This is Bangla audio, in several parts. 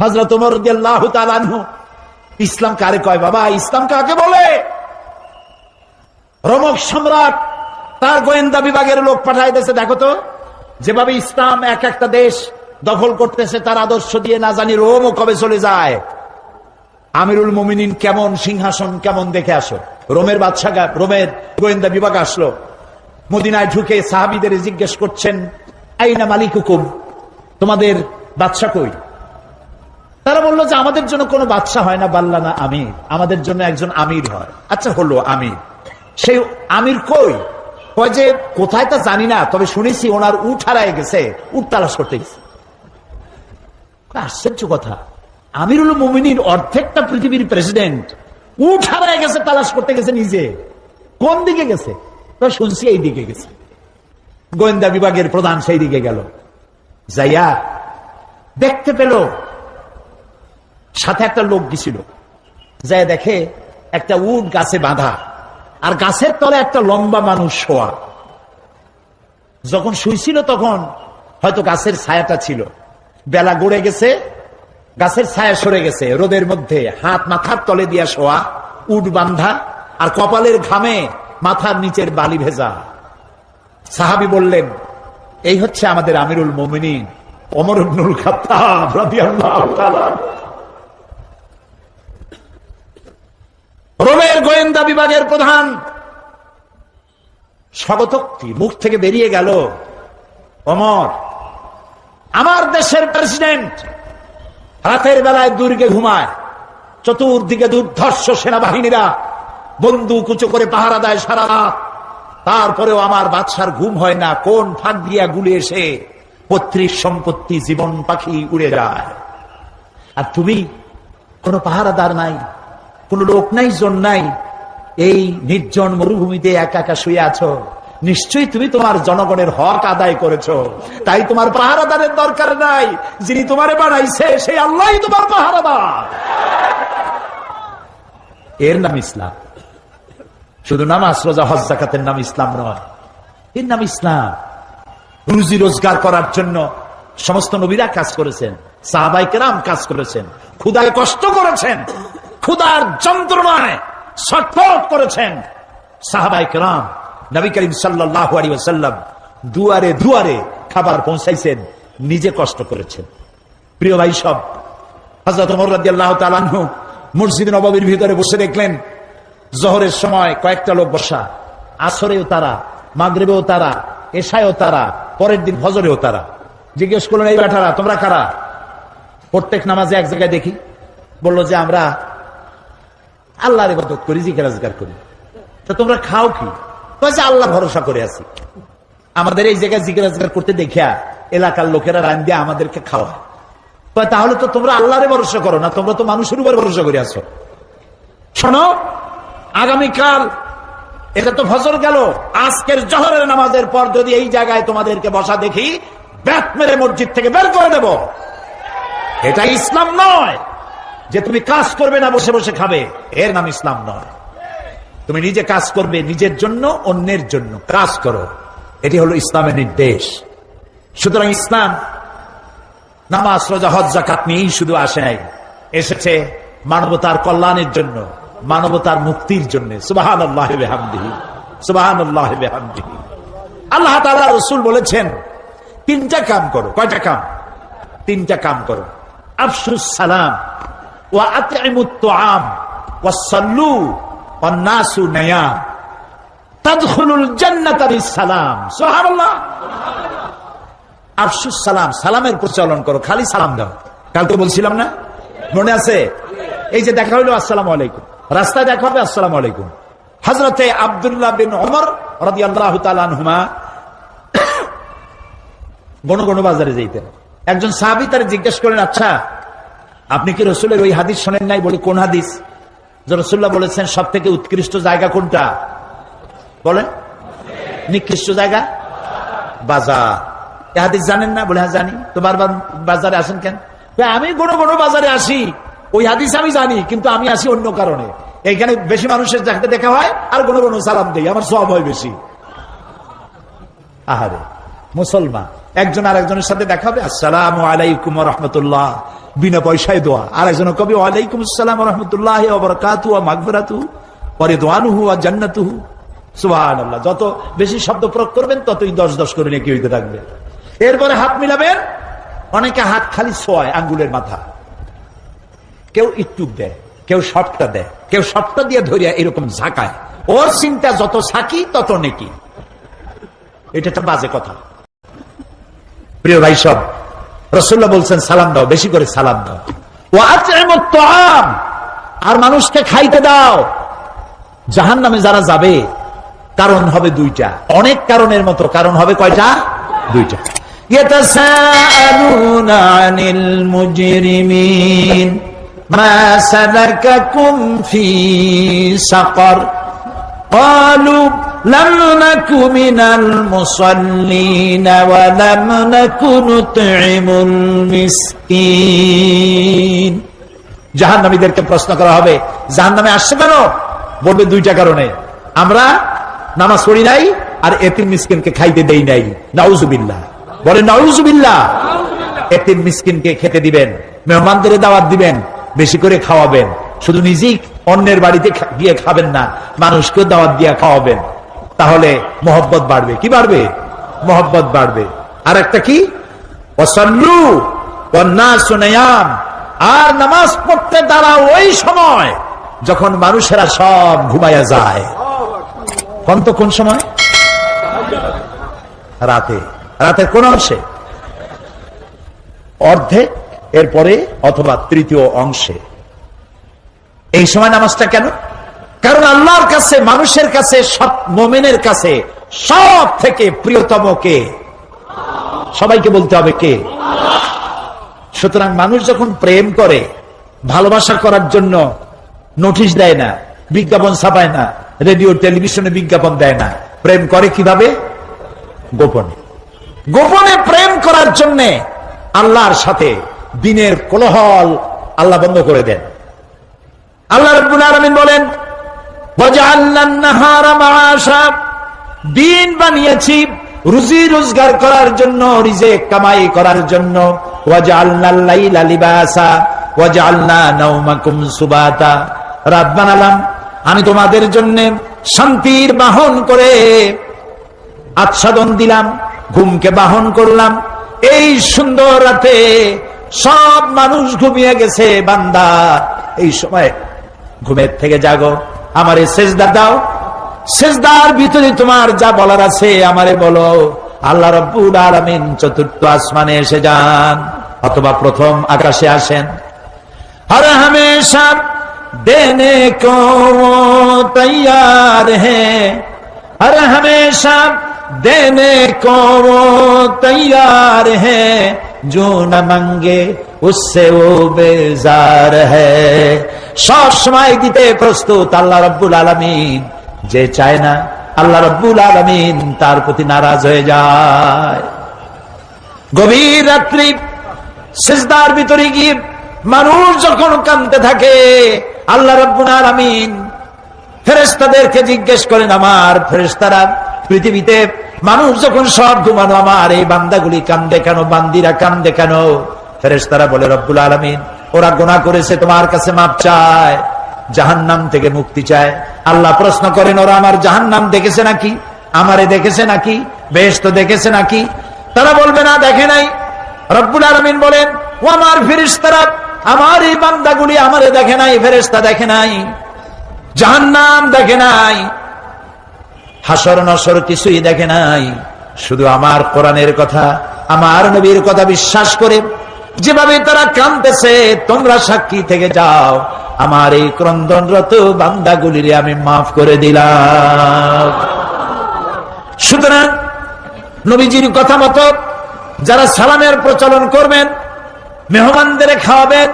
হজরত উমর ইসলাম কারে কয়, বাবা, ইসলাম কাকে বলে? রমক সম্রাট তার গোয়েন্দা বিভাগের লোক পাঠায় দিয়েছে দেখো তো, যেভাবে ইসলাম এক একটা দেশ দখল করতেছে, তার আদর্শ দিয়ে না জানি রোমও কবে চলে যায়। আমিরুল মোমিনিন কেমন, সিংহাসন কেমন দেখে আসো। রোমের বাদশাহ রোমের গোয়েন্দা বিভাগ আসলো। মদিনায় ঢুকে সাহাবিদের জিজ্ঞেস করছেন, আইনা মালিক হুকুম তোমাদের বাদশা কই? তারা বলল যে আমাদের জন্য কোনো বাদশা হয় না, বাল্লা না আমির। আমাদের জন্য একজন আমির হয়। আচ্ছা হলো আমির। সেই আমির কই? কয় যে, কোথায় তা জানি না, তবে শুনেছি ওনার উঠ হারায় গেছে উঠ তালাশ করতে গেছে। আশ্চর্য কথা। আমিরুল মোমিনীর অর্ধেকটা পৃথিবীর প্রেসিডেন্ট উঠ হারায় গেছে, তালাশ করতে গেছে নিজে। কোন দিকে গেছে? শুনছি এই দিকে গেছে। গোয়েন্দা বিভাগের প্রধান সেই দিকে গেল। যাইয়া দেখতে পেল সাথে একটা লোক গেছিল যাই দেখে একটা উট গাছে বাঁধা। আর গাছের তলে একটা লম্বা মানুষ শোয়া। যখন শুইছিল তখন হয়তো গাছের ছায়াটা ছিল। বেলা গড়ে গেছে, গাছের ছায়া সরে গেছে। রোদের মধ্যে হাত মাথার তলে দিয়া শোয়া, উট বান্ধা আর কপালের ঘামে মাথার নিচের বালি ভেজা। সাহাবি বললেন, এই হচ্ছে আমাদের আমিরুল মোমিনিন অমর ইবনুল রোমের গোয়েন্দা বিভাগের প্রধান। স্বগতোক্তি মুখ থেকে বেরিয়ে গেল। অমর, আমার দেশের প্রেসিডেন্ট রাতের বেলায় দুর্গে ঘুমায়। চতুর্দিকে দুর্ধর্ষ সেনাবাহিনীরা বন্দুক উঁচু করে পাহারা দেয় সারা রাত। তারপরেও আমার বাদশার ঘুম হয় না, কোন ফাঁক দিয়া গুলি এসে পত্রিক সম্পত্তি জীবন পাখি উড়ে যায়। আর তুমি কোনো পাহারাদার নাই? কোন লোক নাই, জন নাই। এই নির্জন মরুভূমিতে একা একা শুয়ে আছো। নিশ্চয়ই তুমি তোমার জনগণের হক আদায় করেছ। তাই তোমার পাহারাদারের দরকার নাই। যিনি তোমারে বানাইছে সেই আল্লাহ তোমার পাহারাদার। এর নাম ইসলাম। শুধু নামাজ, রোজা, হজ জাকাতের নাম ইসলাম নয়। এর নাম ইসলাম। রুজি রোজগার করার জন্য সমস্ত নবীরা কাজ করেছেন, সাহাবাই কেরাম কাজ করেছেন ক্ষুদায় কষ্ট করেছেন। ক্ষুদার যন্ত্রণায় ছটফট করেছেন সাহাবাই কেরাম। নবী করিম সাল্লাহ আলী ওসাল্লাম দুয়ারে দুয়ারে খাবার পৌঁছাইছেন, নিজে কষ্ট করেছেন। প্রিয় ভাই সব হজরত মর্রাদিয়াল্লাহ তালানহু মসজিদ নবাবির ভিতরে বসে দেখলেন, জহরের সময় কয়েকটা লোক বসা, আসরেও তারা, মাগরেবেও তারা, এশায়ও তারা, পরের দিন ফজরেও তারা। জিজ্ঞেস করলেন, এই বেটারা, তোমরা কারা? প্রত্যেক নামাজে এক জায়গায় দেখি, বলল যে, আমরা আল্লাহর ইবাদত করি জিজ্ঞাসা রোজগার করি। তা তোমরা খাও কি? কয়েছে আল্লাহ ভরসা করে আছি। আমাদের এই জায়গায় জিজ্ঞাসা রোজগার করতে দেখিয়া এলাকার লোকেরা রান দিয়ে আমাদেরকে খাওয়া তাহলে তো তোমরা আল্লাহরে ভরসা করো না, তোমরা তো মানুষের উপর ভরসা করে আছো। শোনো, আগামীকাল এটা তো ফসল গেল, আজকের জহরের নামাজের পর যদি এই জায়গায় তোমাদেরকে বসা দেখি, ব্যাট মেরে মসজিদ থেকে বের করে দেব। এটা ইসলাম নয়। যে তুমি কাজ করবে না, বসে বসে খাবে। এর নাম ইসলাম নয়। তুমি নিজে কাজ করবে নিজের জন্য, অন্যের জন্য। কাজ করো। এটি হলো ইসলামের নির্দেশ। সুতরাং ইসলাম, নামাজ, রোজা, হজ জাকাত নিয়েই শুধু আসে। নাই এসেছে মানবতার কল্যাণের জন্য, মানবতার মুক্তির জন্য। সুবাহান আল্লাহ বেহামদিহি। সুবাহান আল্লাহ বেহামদিহি। আল্লাহ তাআলা রসুল বলেছেন, তিনটা কাম করো। কয়টা কাম? তিনটা কাম করো। আফসুস সালাম। সালামের প্রচলন করো, খালি সালাম দাও। কালকে বলছিলাম না? মনে আছে? এই যে দেখা হইল, আসসালাম আলাইকুম। রাস্তায় দেখা হবে, আসসালাম আলাইকুম। হজরতে আবদুল্লাহ বিন ওমর রাদি আল্লাহ তালুমা গণ গণ বাজারে যেতেন একজন সাহাবি তার জিজ্ঞেস করেন আচ্ছা আপনি কি রসুলের ওই হাদিস শোনেন নাই বলি, কোন হাদিস? রসুল্লাহ বলেছেন সব থেকে উৎকৃষ্ট জায়গা কোনটা? বলেন। নিকৃষ্ট জায়গা? বাজার। এ হাদিস জানেন না? বলে হ্যাঁ জানি। তো বারবার বাজারে আসেন কেন? আমি কোনো কোনো বাজারে আসি। ওই হাদিস আমি জানি, কিন্তু আমি আসি অন্য কারণে। এইখানে বেশি মানুষের যাকে দেখা হয়, আর কোনো কোনো সালাম দেই। আমার সব হয় বেশি। আহারে, মুসলমান। একজন আরেকজনের সাথে দেখাবে আসসালাম আলাইকুম রহমতুল্লাহ। বিনা পয়সায় দোয়া। আর একজন কবি, ওয়ালাইকুম আসসালাম রহমতুল্লাহ বরকাতু মাগফিরাতু পরে দোয়ানুহু আর জান্নাতুহু। সুবহান আল্লাহ যত বেশি শব্দ প্রয়োগ করবেন, ততই দশ দশ করে নাকি হইতে থাকবে। এরপরে হাত মিলাবেন। অনেকে হাত খালি ছোয়ায় আঙ্গুলের মাথা। কেউ ইটুক দেয়, কেউ সবটা দেয়, কেউ সবটা দিয়ে ধরিয়া এরকম ঝাঁকায়। ওর চিন্তা যত সাকি তত নেকি। এটা একটা বাজে কথা। প্রিয় ভাই সব রসুল্লাহ বলছেন, সালাম দাও, বেশি করে সালাম দাও। ও আম আর মানুষকে খাইতে দাও। জাহান নামে যারা যাবে, কারণ হবে দুইটা। অনেক কারণের মতো, কারণ হবে কয়টা? দুইটা। মা قالوا لم نك من المصلين ولم نك نطعم المسكين জাহান্নামীদেরকে প্রশ্ন করা হবে জাহান্নামে আসছে কেন বলবে দুইটা কারণে আমরা নামাজ পড়ি নাই আর এতিম মিসকিনকে খাইতে দেই নাই নাউজুবিল্লাহ বলে নাউজুবিল্লাহ এতিম মিসকিনকে খেতে দিবেন মেহমানদের দাওয়াত দিবেন বেশি করে খাওয়াবেন শুধু নিজেই অন্যের বাড়িতে গিয়ে খাবেন না, মানুষকেও দাওয়াত দিয়ে খাওয়াবেন। তাহলে মোহব্বত বাড়বে। কি বাড়বে? মোহব্বত বাড়বে। আর একটা কি আর নামাজ পড়তে দাঁড়া ওই সময় যখন মানুষেরা সব ঘুমাইয়া যায়। তো কোন সময়? রাতে। রাতের কোন অংশে? অর্ধেক, এরপরে অথবা তৃতীয় অংশে। এই সময় নামাজটা কেন? কারণ আল্লাহর কাছে, মানুষের কাছে, সব মোমেনের কাছে সব থেকে প্রিয়তম কে? সবাইকে বলতে হবে কে? সুতরাং মানুষ যখন প্রেম করে, ভালোবাসা করার জন্য নোটিশ দেয় না, বিজ্ঞাপন ছাপায় না, রেডিও, টেলিভিশনে বিজ্ঞাপন দেয় না, প্রেম করে কীভাবে? গোপনে। গোপনে প্রেম করার জন্য আল্লাহর সাথে দিনের কোলাহল আল্লাহ বন্ধ করে দেন। আল্লাহ রব্বুল আলামিন বলেন দিন বানিয়েছি রুজি রোজগার করার জন্য, রিজেক কামাই করার জন্য। রাত বানালাম আমি তোমাদের জন্য শান্তির বাহন করে আচ্ছাদন দিলাম, ঘুমকে বাহন করলাম। এই সুন্দর রাতে সব মানুষ ঘুমিয়ে গেছে, বান্দা। এই সময় ঘুমের থেকে জাগো, আমারে সেজদা দাও। সেজদার ভিতরে তোমার যা বলার আছে আমারে বলো। আল্লাহ রব্বুল আলমিন চতুর্থ আসমানে এসে যান, অথবা প্রথম আকাশে আসেন। হর হমেশা দেনে কো তৈয়ার হ্যাঁ আর হমেশা देने को वो तैयार है जो न मंगे उससे वो बेजार है সব সময় দিতে প্রস্তুত আল্লাহ রব্বুল আলমিন যে চায় না আল্লাহ রব্বুল আলমিন তার প্রতি নারাজ হয়ে যায় গভীর রাত্রি সিজদার ভিতরে গিয়ে মানুষ যখন কানতে থাকে আল্লাহ রব্বুল আলামিন ফেরেশতাদেরকে জিজ্ঞেস করেন আমার ফেরেশতারা পৃথিবীতে মানুষ যখন সব ঘুমানো, আমার এই বান্দাগুলি কেন? বান্দিরা কান্দে কেন? ফেরেশতারা বলে, রব্বুল আলামিন, ওরা গোনা করেছে, তোমার কাছে মাপ চায়, জাহান্নাম থেকে মুক্তি চায়। আল্লাহ প্রশ্ন করেন, ওরা আমার জাহান্নাম দেখেছে নাকি? আমারে দেখেছে নাকি? বেশ তো দেখেছে নাকি? তারা বলবে, না, দেখে নাই। রব্বুল আলমিন বলেন, ও আমার ফেরিস্তারা আমার এই বান্দাগুলি আমারে দেখে নাই ফেরেস্তা দেখে নাই, জাহান্নাম দেখে নাই। হাসর নসর কিছুই দেখে নাই। শুধু আমার কোরআনের কথা, আমার নবীর কথা বিশ্বাস করে যেভাবে তারা কানতেছে তোমরা সাক্ষী থেকে যাও। আমার এই ক্রন্দনরত বান্দাগুলির আমি মাফ করে দিলাম। সুতরাং নবীজির কথা মতো যারা সালামের প্রচলন করবেন, মেহমানদের খাওয়াবেন,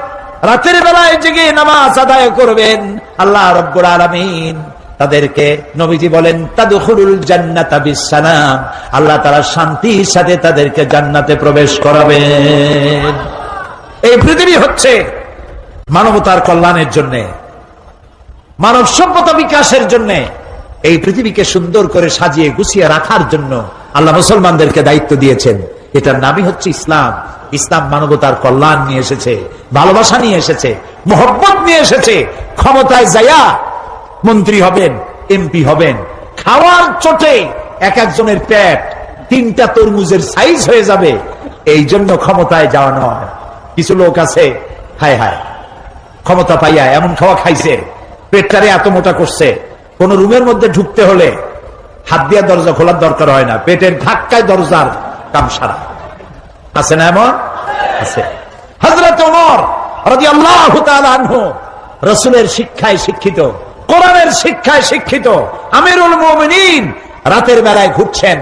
রাতের বেলায় জেগে নামাজ আদায় করবেন, আল্লাহ রব্বুল আলমিন তাদেরকে নবীজি বলেন তাদুখুরুল জান্নাতা বিসালাম আল্লাহ তারা শান্তির সাথে তাদেরকে জান্নাতে প্রবেশ করাবেন এই পৃথিবী হচ্ছে মানবতার কল্যাণের জন্য, মানব সভ্যতা বিকাশের জন্য, এই পৃথিবীকে সুন্দর করে সাজিয়ে গুছিয়ে রাখার জন্য আল্লাহ মুসলমানদেরকে দায়িত্ব দিয়েছেন। এটার নামই হচ্ছে ইসলাম। ইসলাম মানবতার কল্যাণ নিয়ে এসেছে, ভালোবাসা নিয়ে এসেছে, মোহব্বত নিয়ে এসেছে, ক্ষমতায় যাইয়া মন্ত্রী হবেন, এমপি হবেন। খাওয়ার চোটে এক একজনের পেট তিনটা তরমুজের সাইজ হয়ে যাবে। এই জন্য ক্ষমতায় যাওয়া নয়। কিছু লোক আছে, হায় হায়, ক্ষমতা পাইয়া এমন খাওয়া খাইছে, পেটটারে এত মোটা করছে। কোন রুমের মধ্যে ঢুকতে হলে হাত দিয়া দরজা খোলার দরকার হয় না, পেটের ধাক্কায় দরজার কাম সারা। আছে না এমন? আছে। হজরত রসুলের শিক্ষায় শিক্ষিত। কোরআনের শিক্ষায় শিক্ষিত। আমিরুল মোমিনিন রাতের বেলায় ঘুরছেন।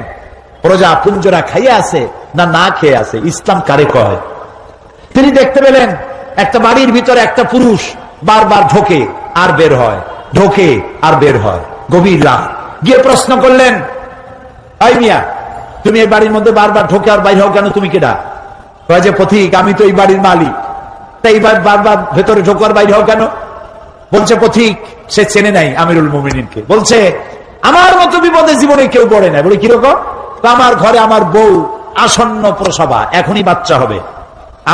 প্রজা পুঞ্জরা খাইয়ে আছে না না খেয়ে আছে? ইসলাম কারে কয়? তিনি দেখতে পেলেন একটা বাড়ির ভিতরে একটা পুরুষ বারবার ঢোকে, আর বের হয়। ঢোকে, আর বের হয়। গভীর রাত। গিয়ে প্রশ্ন করলেন মিয়া, তুমি এই বাড়ির মধ্যে বারবার ঢোকে আর বাইর হও কেন? তুমি কেডা? কয় যে, পথিক, আমি তো এই বাড়ির মালিক। তাই বারবার ভেতরে ঢোকার বাইরে হও কেন? বলছে, পথিক, সে চেনে নাই আমিরুল মোমিনকে বলছে, আমার মতো বিপদে জীবনে কেউ পড়ে না বলে কীরকম আমার ঘরে আমার বউ আসন্ন প্রসবা এখনই বাচ্চা হবে।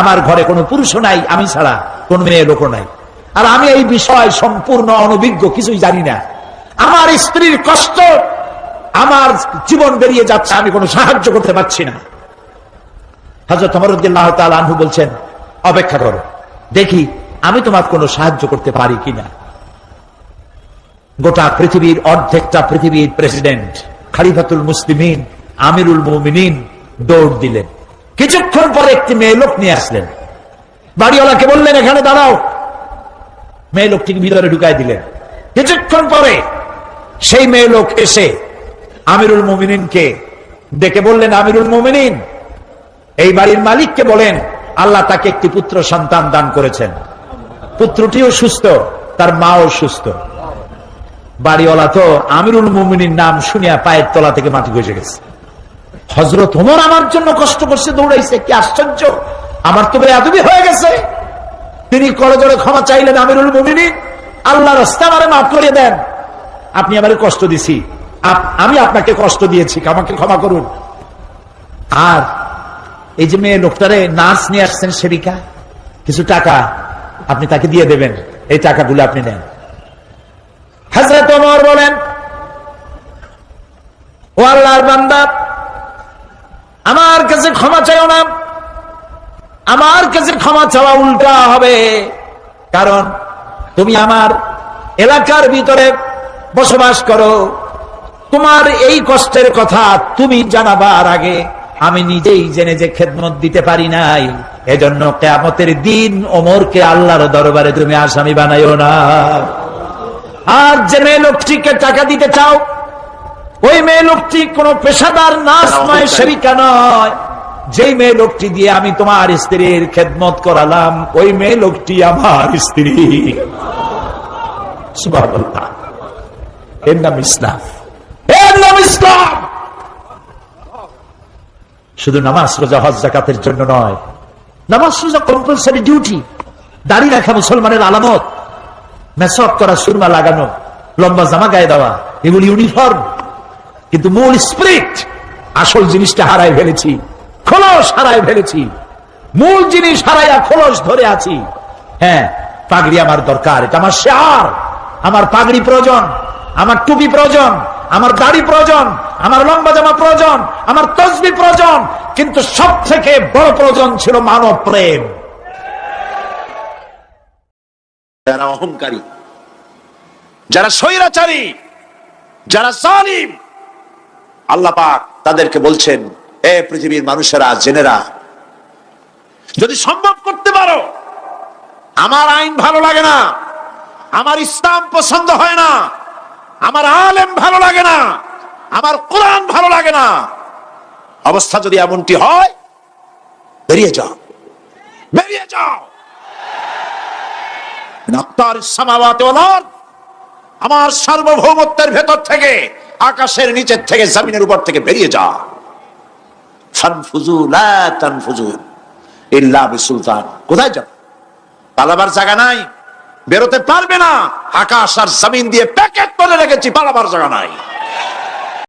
আমার ঘরে কোনো পুরুষও নাই, আমি ছাড়া কোন মেয়ে লোকও নাই। আর আমি এই বিষয় সম্পূর্ণ অনভিজ্ঞ, কিছুই জানি না। আমার স্ত্রীর কষ্ট, আমার জীবন বেরিয়ে যাচ্ছে, আমি কোনো সাহায্য করতে পারছি না। হজরত অমরুদ্দিল্লাহ আনহু বলছেন, অপেক্ষা করো, দেখি আমি তোমার কোনো সাহায্য করতে পারি কিনা? গোটা পৃথিবীর অর্ধেকটা পৃথিবীর প্রেসিডেন্ট খালিফাতুল মুসলিমিন, আমিরুল মুমিনিন দৌড় দিলেন। কিছুক্ষণ পরে একটি মেয়ে লোক নিয়ে আসলেন। বাড়িওয়ালাকে বললেন, এখানে দাঁড়াও। মেয়ে লোকটিকে ভিতরে ঢুকাই দিলেন। কিছুক্ষণ পরে সেই মেয়ে লোক এসে আমিরুল মুমিনিনকে ডেকে বললেন, আমিরুল মুমিনিন, এই বাড়ির মালিককে বলেন, আল্লাহ তাকে একটি পুত্র সন্তান দান করেছেন। পুত্রটিও সুস্থ, তার মাও সুস্থ। বাড়িওয়ালা তো আমিরুল মুমিনীর নাম শুনিয়া পায়ের তলা থেকে মাটি গজে গেছে। হজরত ওমর আমার জন্য কষ্ট করছে, দৌড়াইছে, কি আশ্চর্য! আমার তো বেয়াদবি হয়ে গেছে। তিনি করজোরে ক্ষমা চাইলেন আমিরুল মুমিনী আল্লাহ রাস্তা আমারে মাফ করে দেন। আপনি আমারে কষ্ট দিছি। আমি আপনাকে কষ্ট দিয়েছি, আমাকে ক্ষমা করুন। আর এই যে মেয়ে লোকটারে নার্স নিয়ে আসছেন সেবিকা, কিছু টাকা? আপনি তাকে দিয়ে দেবেন। এই টাকাগুলো আপনি নেন। হাজরত ওমর বলেন, ও আল্লাহর বান্দা, আমার কাছে ক্ষমা চাইও না। আমার কাছে ক্ষমা চাওয়া উল্টা হবে। কারণ তুমি আমার এলাকার ভিতরে বসবাস করো। তোমার এই কষ্টের কথা তুমি জানাবার আগে আমি নিজেই জেনে যে খেদমত দিতে পারি নাই। এজন্য কেয়ামতের দিন ওমরকে আল্লাহর দরবারে তুমি আসামি বানাইও না। আর যে মেয়ে লোকটিকে টাকা দিতে চাও ওই মেয়ে লোকটি কোন পেশাদার নার্স নয় সেবিকা নয়। যেই মেয়ে লোকটি দিয়ে আমি তোমার স্ত্রীর খেদমত করালাম ওই মেয়ে লোকটি আমার স্ত্রী। এর নাম ইসলাম। এর নাম ইসলাম। শুধু নামাজ রোজা হজ জাকাতের জন্য নয় নামাজ রোজা কম্পালসারি ডিউটি দাড়ি রাখা মুসলমানের আলামত করা, সুরমা লাগানো, লম্বা জামা গায়ে দেওয়া, এগুলি ইউনিফর্ম কিন্তু মূল স্পিরিট আসল জিনিসটা হারাই ফেলেছি, খোলস হারাই ফেলেছি। মূল জিনিস হারাইয়া খোলস ধরে আছি। হ্যাঁ পাগড়ি আমার দরকার, এটা আমার শেয়ার, আমার পাগড়ি প্রয়োজন, আমার টুপি প্রয়োজন আমার দাড়ি প্রয়োজন, আমার লম্বা জামা প্রয়োজন, আমার তসবি প্রয়োজন, কিন্তু সব থেকে বড় প্রয়োজন ছিল মানব প্রেম। যারা অহংকারী, যারা স্বৈরাচারী, যারা জালিম, আল্লাহ পাক তাদেরকে বলছেন, এ পৃথিবীর মানুষেরা, জেনেরা, যদি সম্ভব করতে পারো, আমার আইন ভালো লাগে না, আমার ইসলাম পছন্দ হয় না আমার আলেম ভালো লাগে না, আমার কোরআন ভালো লাগে না। অবস্থা যদি এমনটি হয়, বেরিয়ে যাও। বেরিয়ে যাও। আমার সার্বভৌমত্বের ভেতর থেকে, আকাশের নিচের থেকে, জমিনের উপর থেকে বেরিয়ে যা কোথায় যাবে পালাবার জায়গা নাই। বেরোতে পারবে না। আকাশ আর জমিন দিয়ে প্যাকেট করে রেখেছি পালাবার জায়গা নাই।